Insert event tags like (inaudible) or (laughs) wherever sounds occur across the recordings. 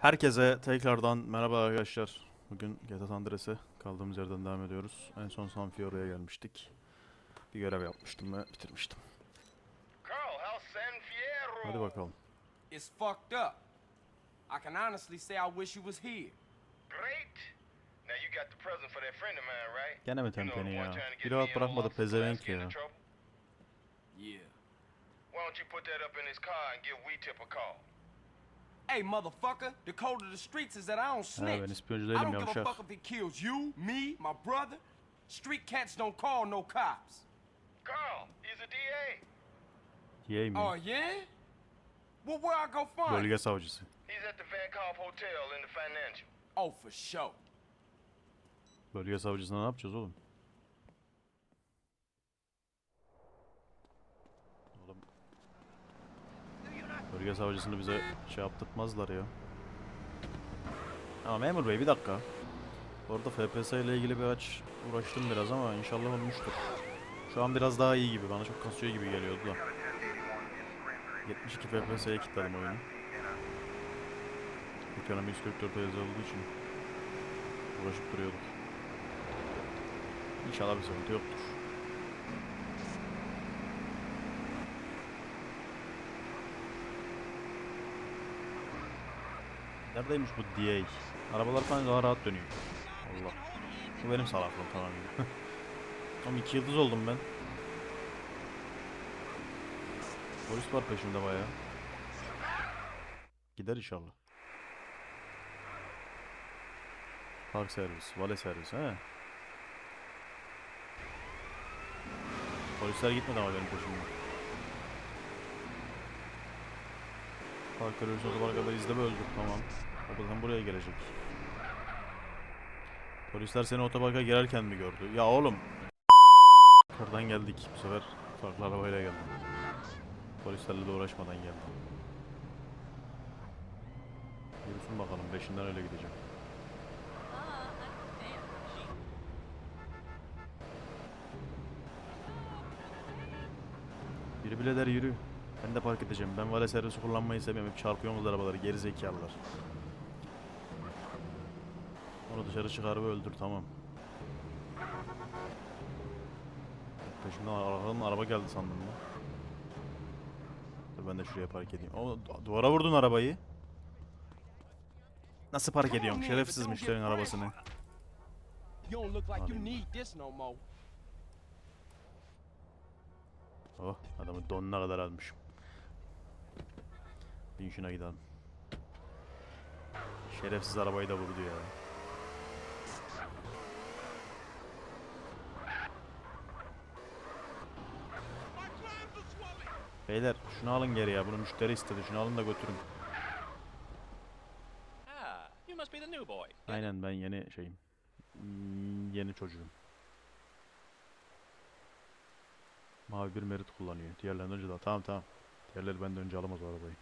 Herkese tekrardan merhaba arkadaşlar. Bugün GTA San Andreas'e kaldığımız yerden devam ediyoruz. En son San Fiore'ya gelmiştik. Bir görev yapmıştım ve bitirmiştim. Carl, how's San Fierro? Hadi bakalım. It's fucked up. I can honestly say I wish you was here. Great. Now you got the present for that friend of mine, right? Gene mi tempeni ya? Bir rahat bırakmadı pezevenk ya. Yeah. Why don't you put that up in his car and give Wee Tip a call? Hey, motherfucker, the code of the streets is that I don't snitch. ben I don't give a yavşak. fuck if it kills you, me, my brother. Street cats don't call no cops. Carl, he's a DA. Yey mi? Oh, yeah? Well, where I go find him? Bölge savcısı. He's at the Van Calf Hotel in the Financial. Oh, for sure. Bölge savcısına ne yapacağız oğlum? Oğlum. Bölge savcısını bize şey yaptırtmazlar ya. Ama memur bey bir dakika. Orada FPS ile ilgili bir aç uğraştım biraz ama inşallah olmuştur. Şu an biraz daha iyi gibi. Bana çok kasıyor gibi geliyordu da. 72 FPS'ye kilitledim oyunu. Ekonomi 144 yazı olduğu için uğraşıp duruyorduk. İnşallah bir sıkıntı yoktur. Neredeymiş bu DA? Arabalar falan daha rahat dönüyor. Allah. Bu benim salaklığım tamam. (laughs) Tam iki yıldız oldum ben. Polis var peşimde bayağı. Gider inşallah. Park servis, vale servis he. Polisler gitmedi ama benim peşimden. Park arıyoruz otoparka kadar izleme öldür tamam. O zaman buraya gelecek. Polisler seni otoparka girerken mi gördü? Ya oğlum. Oradan geldik. Bu sefer farklı arabayla geldim. Polislerle de uğraşmadan geldim. Yürüsün bakalım. Beşinden öyle gideceğim. Yürü birader yürü. Ben de park edeceğim. Ben vale servisi kullanmayı sevmiyorum. Hep çarpıyorsunuz arabaları. Geri zekalılar. Onu dışarı çıkar ve öldür tamam. Peşimden arkadan araba geldi sandım ya. Dur ben de şuraya park edeyim. O du- duvara vurdun arabayı. Nasıl park ediyorsun? Şerefsiz müşterinin arabasını. Oh adamı donuna kadar almışım. Bin şuna gidelim. Şerefsiz arabayı da vurdu ya. Beyler şunu alın geri ya. Bunu müşteri istedi. Şunu alın da götürün. Aynen ben yeni şeyim. Yeni çocuğum. Mavi bir merit kullanıyor. Diğerlerinden önce daha. Tamam tamam. Diğerleri benden önce alamaz o arabayı.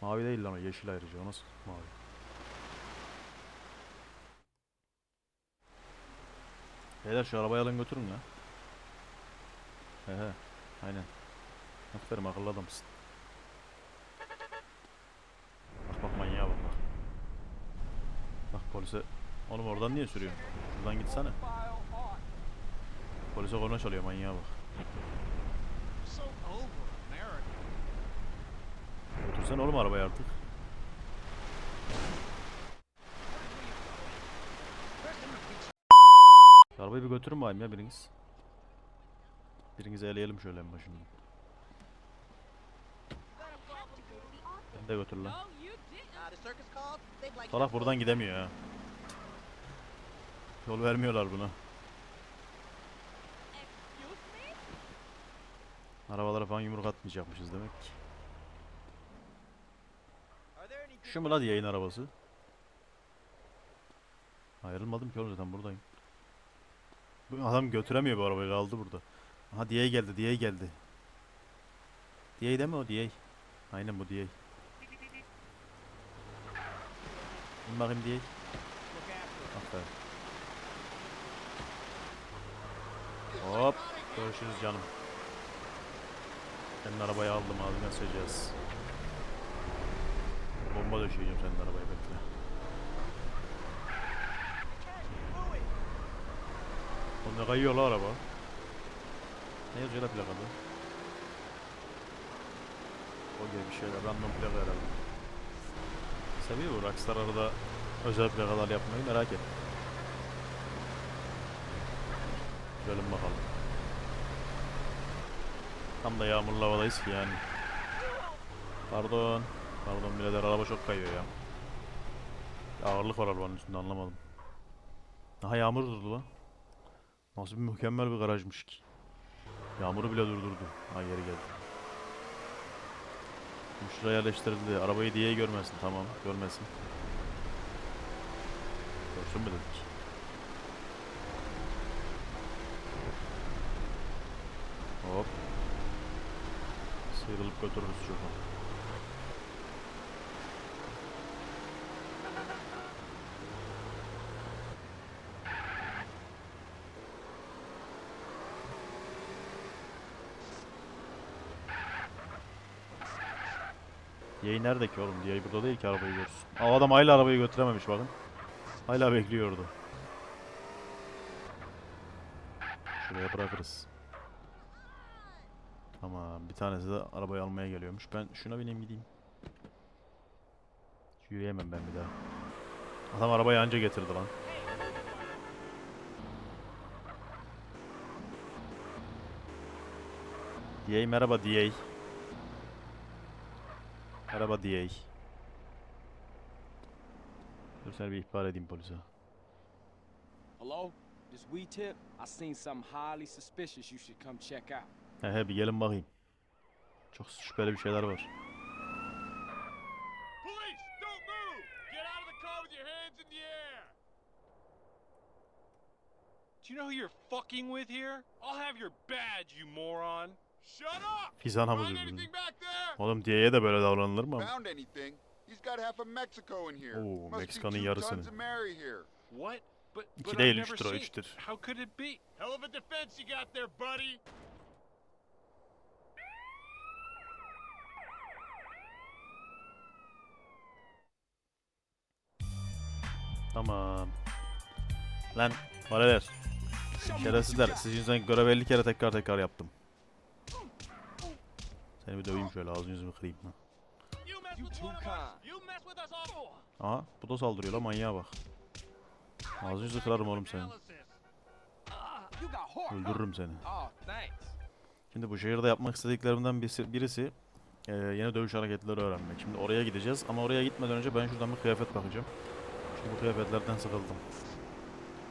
Mavi değil lan o yeşil ayrıca. O nasıl mavi? Beyler şu arabayı alın götürün ya. He he. Aynen. Aferin akıllı adamsın. Bak bak manyağa bak bak. Bak polise. Oğlum oradan niye sürüyorsun? Şuradan gitsene. Polise korna çalıyor manyağa bak. Götürsene oğlum arabayı artık. Arabayı bir götürün bakayım ya biriniz. Birinizi eleyelim şöyle en başından. Ben de götür lan. Salak buradan gidemiyor ha. Yol vermiyorlar buna. Arabalara falan yumruk atmayacakmışız demek ki. Şu mu la yayın arabası? Ayrılmadım ki oğlum zaten buradayım. Bu adam götüremiyor bu arabayı kaldı burada. Aha DA geldi DA geldi. DA değil mi o DA? Aynen bu DA. İn bakayım DA. Aferin. Hop. Görüşürüz canım. Senin arabayı aldım abi mesajız. Bomba döşeyeceğim senin arabaya bekle. Oğlum ne kayıyor la araba? Ne yazıyor la plakada? O gibi bir şeyler random plaka herhalde. Seviyor bu Rockstar arada özel plakalar yapmayı merak ettim. Görelim bakalım. Tam da yağmurlu havadayız ki yani. Pardon. Pardon birader araba çok kayıyor ya. Ağırlık var arabanın üstünde anlamadım. Aha yağmur durdu lan. Nasıl bir mükemmel bir garajmış ki. Yağmuru bile durdurdu. Ha geri geldi. Şimdi Şuraya yerleştirildi. Arabayı diye görmesin tamam. Görmesin. Görsün mü dedik. Hop. Sıyrılıp götürürüz şuradan. Yay nerede ki oğlum? Yay burada değil ki arabayı görsün. Aa, adam hala arabayı götürememiş bakın. Hala bekliyordu. Şuraya bırakırız. Tamam bir tanesi de arabayı almaya geliyormuş. Ben şuna bineyim gideyim. Yürüyemem ben bir daha. Adam arabayı anca getirdi lan. DA merhaba DA. Merhaba DA. Dur bir ihbar edeyim polise. Hello? This we tip? I seen something highly suspicious you should come check out. He he bir gelin bakayım. Çok şüpheli bir şeyler var. Police, don't move! Get out of the car with your hands in the air! Do you know who you're fucking with here? I'll have your badge, you moron! Shut up! Fizan back there? Oğlum DA'ye de böyle davranılır mı? Found anything? He's got half of Mexico in here. Oo, Meksika'nın yarısını. İki but değil, I've never üçtür o, seen- üçtür. How could it be? Hell of a defense you got there, buddy! Tamam. Lan valeler. Şerefsizler. Sizin yüzünden görev 50 kere tekrar tekrar yaptım. Seni bir döveyim şöyle ağzını yüzümü kırayım. All! Aha bu da saldırıyor la manyağa bak. Ağzını yüzünü kırarım oğlum senin. Öldürürüm seni. Şimdi bu şehirde yapmak istediklerimden birisi, eee, yeni dövüş hareketleri öğrenmek. Şimdi oraya gideceğiz ama oraya gitmeden önce ben şuradan bir kıyafet bakacağım. Çünkü bu kıyafetlerden sıkıldım.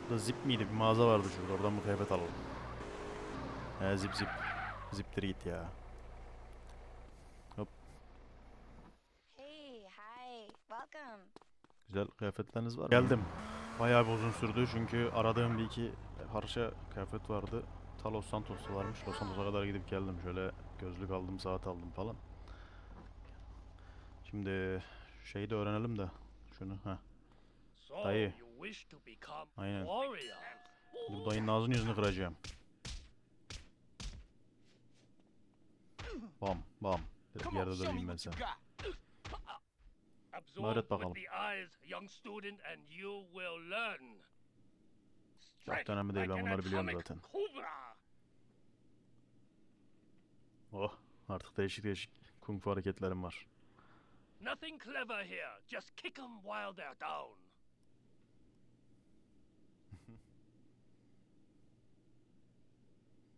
Burada zip miydi? Bir mağaza vardı şurada. Oradan bir kıyafet alalım. He zip zip. Ziptir git ya. Hey, hi, welcome. Güzel kıyafetleriniz var mı? Geldim. Bayağı bir uzun sürdü çünkü aradığım bir iki parça kıyafet vardı. Ta Los Santos'ta varmış. Los Santos'a kadar gidip geldim. Şöyle gözlük aldım, saat aldım falan. Şimdi şeyi de öğrenelim de. Şunu ha. Dayı. Aynen. bu dayının ağzını yüzünü kıracağım. Bam bam. On, yerde döveyim ben what you seni. got. Absorb Öğret bakalım. with the eyes, young student, and you will learn. Strike önemli değil, ben bunları biliyorum zaten. Oh artık değişik değişik kung fu hareketlerim var. Nothing clever here. Just kick them while they're down. (laughs)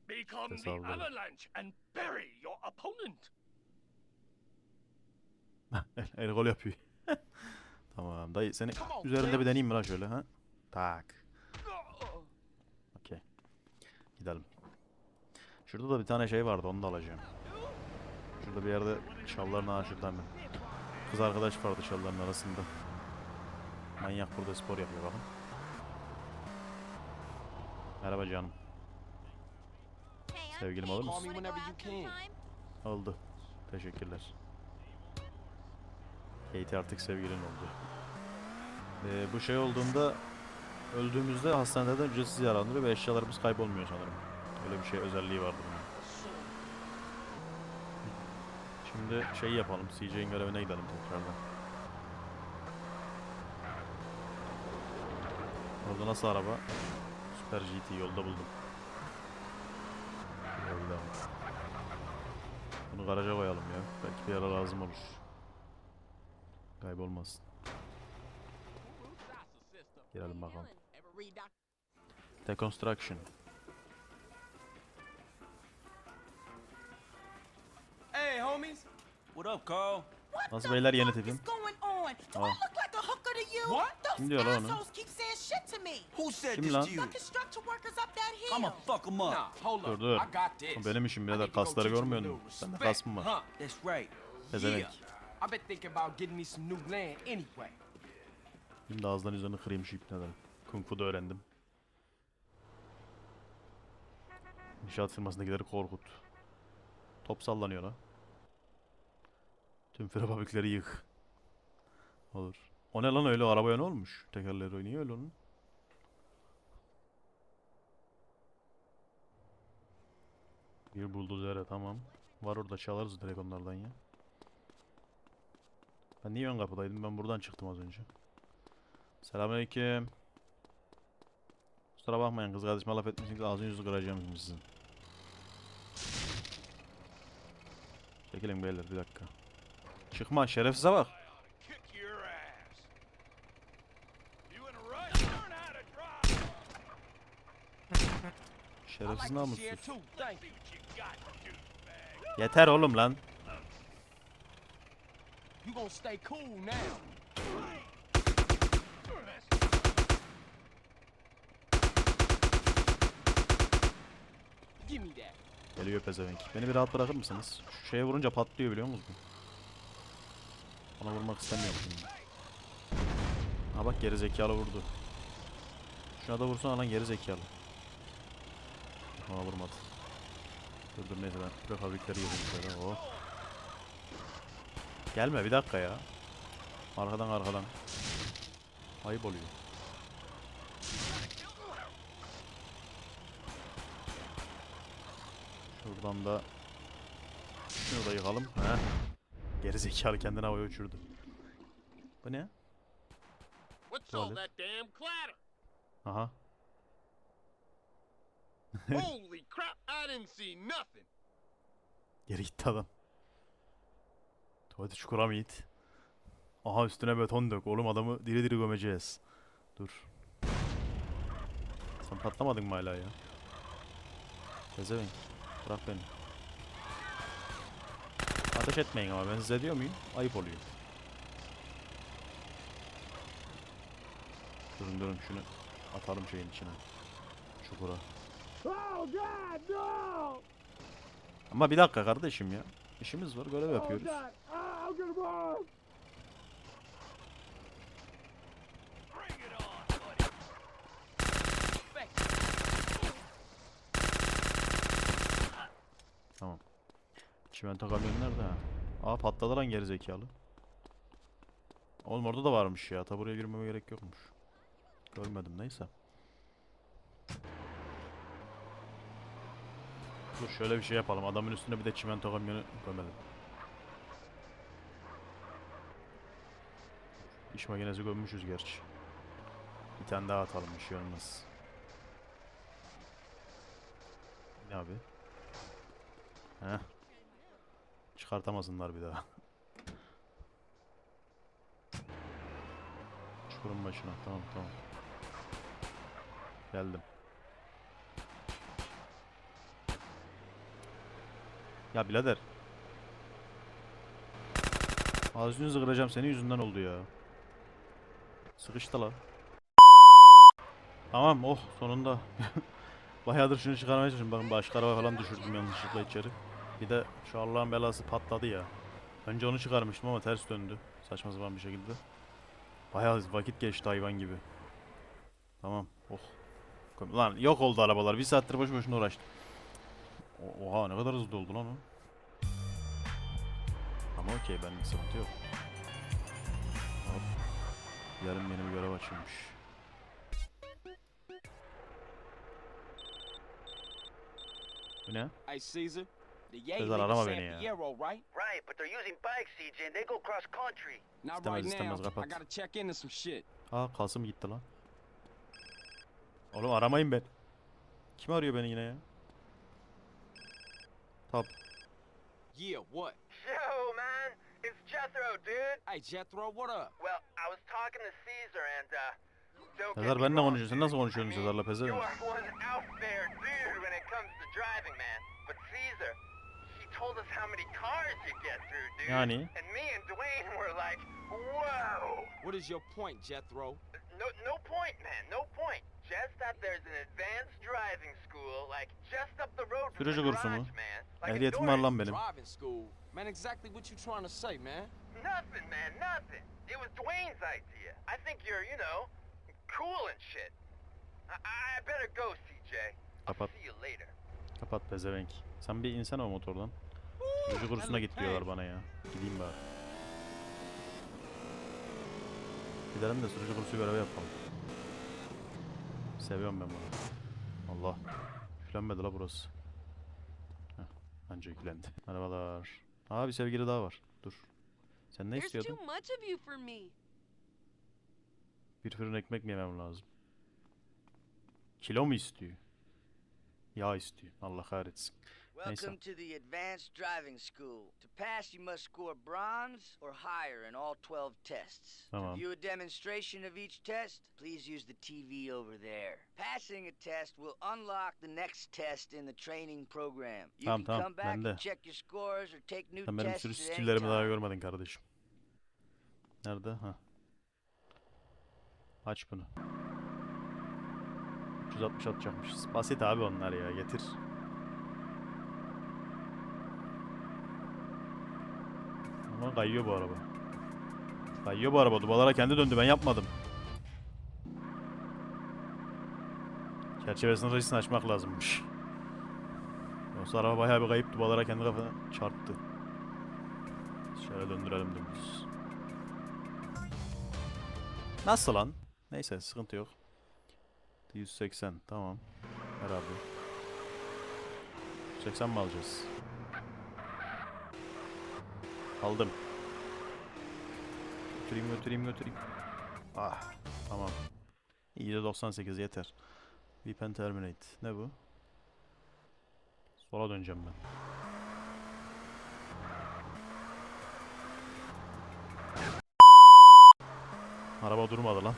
Become the avalanche and bury your opponent. (laughs) el, el gol yapıyor. (laughs) tamam dayı seni üzerinde bir deneyeyim mi lan şöyle ha? Tak. Okey. Gidelim. Şurada da bir tane şey vardı onu da alacağım. Şurada bir yerde çalların ha şuradan ben. Kız arkadaş vardı çalların arasında. Manyak burada spor yapıyor bakın. Merhaba canım. Sevgilim Paige. alır Call mısın? Kate artık sevgilin oldu. Ee, bu şey olduğunda öldüğümüzde hastaneden ücretsiz yararlanır ve eşyalarımız kaybolmuyor sanırım. Öyle bir şey özelliği vardı bunun. Şimdi şey yapalım. CJ'in görevine gidelim tekrardan. Orada nasıl araba? Süper GT yolda buldum. Yolda. Bunu garaja koyalım ya. Belki bir yere lazım olur. Kaybolmasın. Girelim bakalım. Deconstruction. Hey, homies. What up, Carl? Nasıl beyler yeni tipim? What's going on? Do Oh. I look like a hooker to you? What? Those Kim diyor lan onu? assholes keep saying shit to me. Who said Kim this lan? to you? The construction workers up that hill. I'ma fuck him up. Nah, hold Dur up. dur. I got this. O benim işim birader. Kasları 'em a görmüyor? Bende respect, kas mı var? huh? That's right. Pezevenk. I've been thinking about getting me some new land anyway. Şimdi ağızdan yüzünü kırayım şu ipneden. Kung Fu da öğrendim. İnşaat firmasındakileri korkut. Top sallanıyor la. Tüm fabrikleri yık. Olur. O ne lan öyle arabaya ne olmuş? Tekerleri oynuyor öyle onun. Bir buldozere tamam. Var orada çalarız direkt onlardan ya. Ben niye ön kapıdaydım? Ben buradan çıktım az önce. Selamünaleyküm. Kusura bakmayın kız kardeşime laf etmişsiniz ağzını yüzü kıracağım şimdi sizin. Çekilin beyler bir dakika. Çıkma şerefsize bak. Şerefsiz namussuz. Yeter oğlum lan. You gonna stay cool now. Give me that. Geliyor pezevenk. Beni bir rahat bırakır mısınız? Şu şeye vurunca patlıyor biliyor musunuz? Ona vurmak istemiyorum. Ha bak geri zekalı vurdu. Şuna da vursana lan geri zekalı. Ona vurmadı. Dur dur neyse ben prefabrikleri yedim şöyle. Oh. Gelme bir dakika ya. Arkadan arkadan. Ayıp oluyor. Şuradan da şunu da yıkalım. Heh. Geri zekalı kendini havaya uçurdu. Bu ne? Tuvalet. Aha. Holy crap, I didn't see nothing. (laughs) Geri gitti adam. Tuvaleti çukura mı it? Aha üstüne beton dök. Oğlum adamı diri diri gömeceğiz. Dur. Sen patlamadın mı hala ya? Pezevenk. Bırak beni. Ateş etmeyin ama ben size diyor muyum? Ayıp oluyor. Durun durun şunu atalım şeyin içine. Çukura. Ama bir dakika kardeşim ya. İşimiz var, görev yapıyoruz. Bring it on, buddy. Tamam. Çimento kamyonu nerede ha? Aa patladı lan geri zekalı. Oğlum orada da varmış ya. Ta buraya girmeme gerek yokmuş. Görmedim neyse. Dur şöyle bir şey yapalım. Adamın üstüne bir de çimento kamyonu gömelim. İş makinesi gömmüşüz gerçi. Bir tane daha atalım bir şey. Ne abi? Heh. Çıkartamasınlar bir daha. Çukurun başına. Tamam tamam. Geldim. Ya birader. Ağzını kıracağım senin yüzünden oldu ya. Sıkıştı la. Tamam oh sonunda. (laughs) Bayağıdır şunu çıkarmaya çalışıyorum. Bakın başka araba falan düşürdüm yanlışlıkla içeri. Bir de şu Allah'ın belası patladı ya. Önce onu çıkarmıştım ama ters döndü. Saçma sapan bir şekilde. Bayağı vakit geçti hayvan gibi. Tamam. Oh. Lan yok oldu arabalar. Bir saattir boş boşuna uğraştım. O- Oha ne kadar hızlı oldu lan o. Ama okey benlik sıkıntı yok. Yarın yeni bir görev açılmış. Bu ne? Hey, Caesar. İn arama beni ya. Right? But they're using bikes, CJ, and they go cross country. Not İstemez, right now. I gotta check into some shit. Aa Kasım gitti lan. Oğlum aramayın ben. Kim arıyor beni yine ya? Tap. Yeah, what? Yo, Jethro, dude. Hey, Jethro, what up? Well, I was talking to Caesar and, uh, don't get me benimle wrong, konuşuyor. Sen nasıl konuşuyorsun I mean, You are one out there dude when it comes to driving, man. But Caesar, he told us how many cars you get through, dude. Yani? And me and Dwayne were like, whoa. What is your point, Jethro? No, no point, man, no point. Just that there's an advanced driving school, like just up the road from Sürücü the kursu mu? garage, man. Like Ehliyetim var lan benim. Driving school. Man, exactly what you trying to say, man? Nothing, man, nothing. It was Dwayne's idea. I think you're, you know, cool and shit. I, I better go, CJ. I'll Kapat. see you later. Kapat pezevenk. Sen bir insene o motordan. Sürücü kursuna git diyorlar bana ya. Gideyim bari. Gidelim de sürücü kursu görevi yapalım. Seviyorum ben bunu. Allah. Yüklenmedi la burası. Heh, anca yüklendi. Merhabalar. Aa bir sevgili daha var. Dur. Sen ne istiyordun? Bir fırın ekmek mi yemem lazım? Kilo mu istiyor? Yağ istiyor. Allah kahretsin. Welcome to the Advanced Driving School. To pass, you must score bronze or higher in all 12 tests. Tamam. To view a demonstration of each test, please use the TV over there. Passing a test will unlock the next test in the training program. You Tamam, can tamam, come back bende. and check your scores or take new Sen benim tests at any skilllerimi daha görmedin kardeşim. Nerede? Ha. Aç bunu. 360 atacakmışız. Basit abi onlar ya. Getir. Ama kayıyor bu araba. Kayıyor bu araba. Dubalara kendi döndü. Ben yapmadım. Çerçevesinin rejisini açmak lazımmış. Yoksa araba bayağı bir kayıp dubalara kendi kafana çarptı. Şöyle döndürelim dümdüz. Nasıl lan? Neyse sıkıntı yok. 180 tamam. Ver abi. 180 mi alacağız? Aldım. Götüreyim götüreyim götüreyim. Ah tamam. İyi de 98 yeter. Weapon terminate. Ne bu? Sola döneceğim ben. Araba durmadı lan.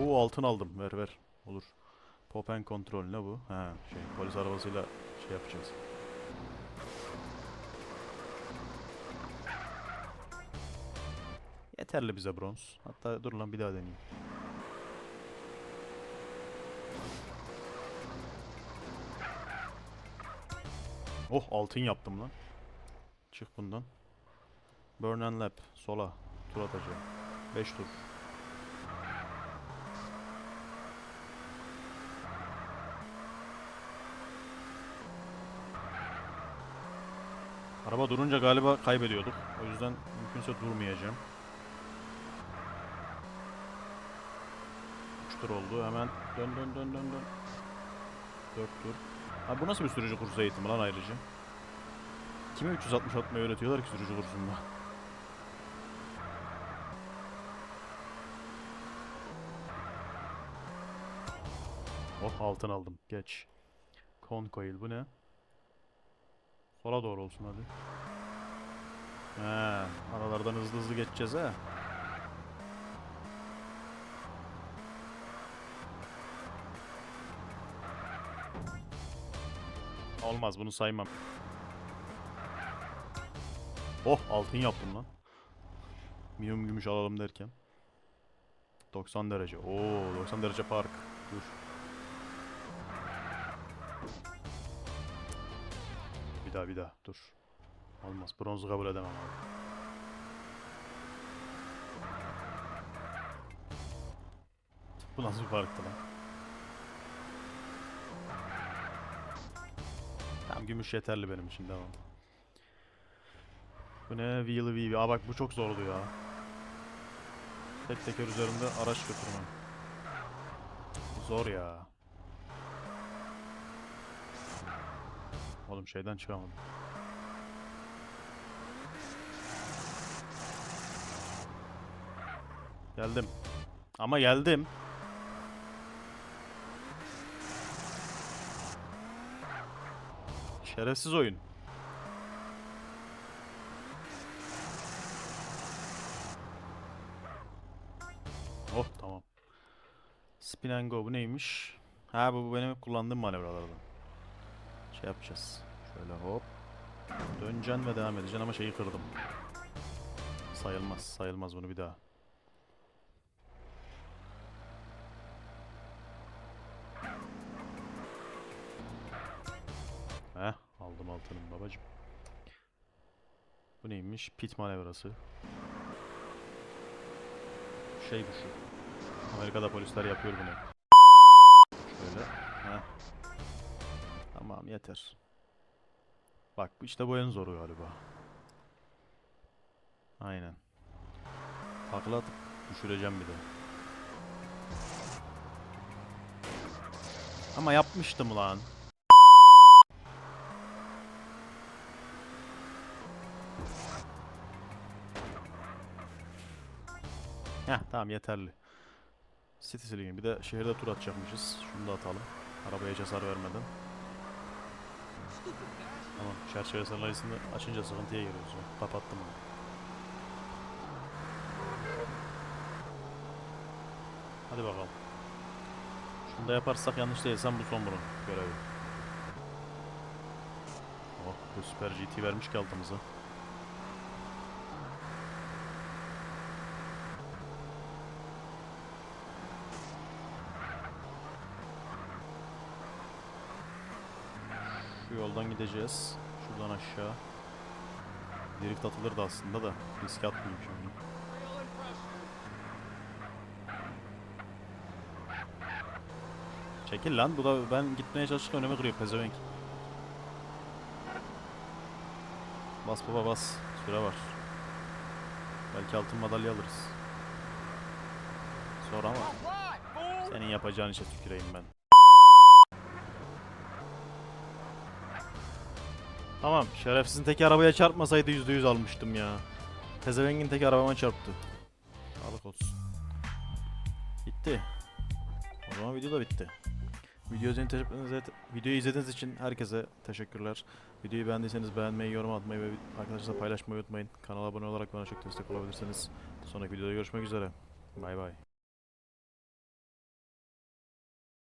Oo altın aldım. Ver ver. Olur. Pop and control ne bu? Ha şey polis arabasıyla şey yapacağız. Yeterli bize bronz. Hatta dur lan bir daha deneyeyim. Oh altın yaptım lan. Çık bundan. Burn and lap. Sola. Tur atacağım. 5 tur. Araba durunca galiba kaybediyorduk. O yüzden mümkünse durmayacağım. 3 tur oldu. Hemen dön dön dön dön dön. 4 tur. Ha bu nasıl bir sürücü kursu eğitimi lan ayrıca? Kime 360 atmayı öğretiyorlar ki sürücü kursunda? Oh altın aldım. Geç. Concoil bu ne? Sola doğru olsun hadi. He, aralardan hızlı hızlı geçeceğiz ha. Olmaz bunu saymam. Oh altın yaptım lan. Minimum gümüş alalım derken. 90 derece. Oo 90 derece fark. Dur. Daha bir daha dur. Olmaz. Bronzu kabul edemem abi. Bu nasıl bir farktı lan? Tamam gümüş yeterli benim için devam. Bu ne? Wheelie Wheelie. Aa bak bu çok zordu ya. Tek teker üzerinde araç götürmem. Zor ya. Oğlum şeyden çıkamadım. Geldim. Ama geldim. Şerefsiz oyun. Oh tamam. Spin and go bu neymiş? Ha bu, benim hep kullandığım manevralardan. Şey yapacağız. Şöyle hop. Döneceksin ve devam edeceksin ama şeyi kırdım. Sayılmaz, sayılmaz bunu bir daha. Heh, aldım altının babacım. Bu neymiş? Pit manevrası. Şey bu şu. Amerika'da polisler yapıyor bunu. Şöyle. Heh. Tamam yeter. Bak işte bu en zoru galiba. Aynen. Takla atıp düşüreceğim bir de. Ama yapmıştım lan. Heh tamam yeterli. City Slick'in bir de şehirde tur atacakmışız. Şunu da atalım. Arabaya hasar vermeden. Tamam çerçeve sarılayısını açınca sıkıntıya giriyoruz. Kapattım onu. Hadi bakalım. Şunu da yaparsak yanlış değilsem bu son bunun görevi. Oh bu süper GT vermiş ki altımıza. Şu yoldan gideceğiz. Şuradan aşağı. Drift atılırdı aslında da riske atmayayım şimdi. Çekil lan bu da ben gitmeye çalışırken önüme kırıyor pezevenk. Bas baba bas. Süre var. Belki altın madalya alırız. Sonra ama senin yapacağın işe tüküreyim ben. Tamam, şerefsizin teki arabaya çarpmasaydı %100 almıştım ya. Pezevengin teki arabama çarptı. Sağlık olsun. Bitti. O zaman video da bitti. Video izlediğiniz, videoyu izlediğiniz için herkese teşekkürler. Videoyu beğendiyseniz beğenmeyi, yorum atmayı ve arkadaşlarla paylaşmayı unutmayın. Kanala abone olarak bana çok destek olabilirsiniz. Sonraki videoda görüşmek üzere. Bay bay.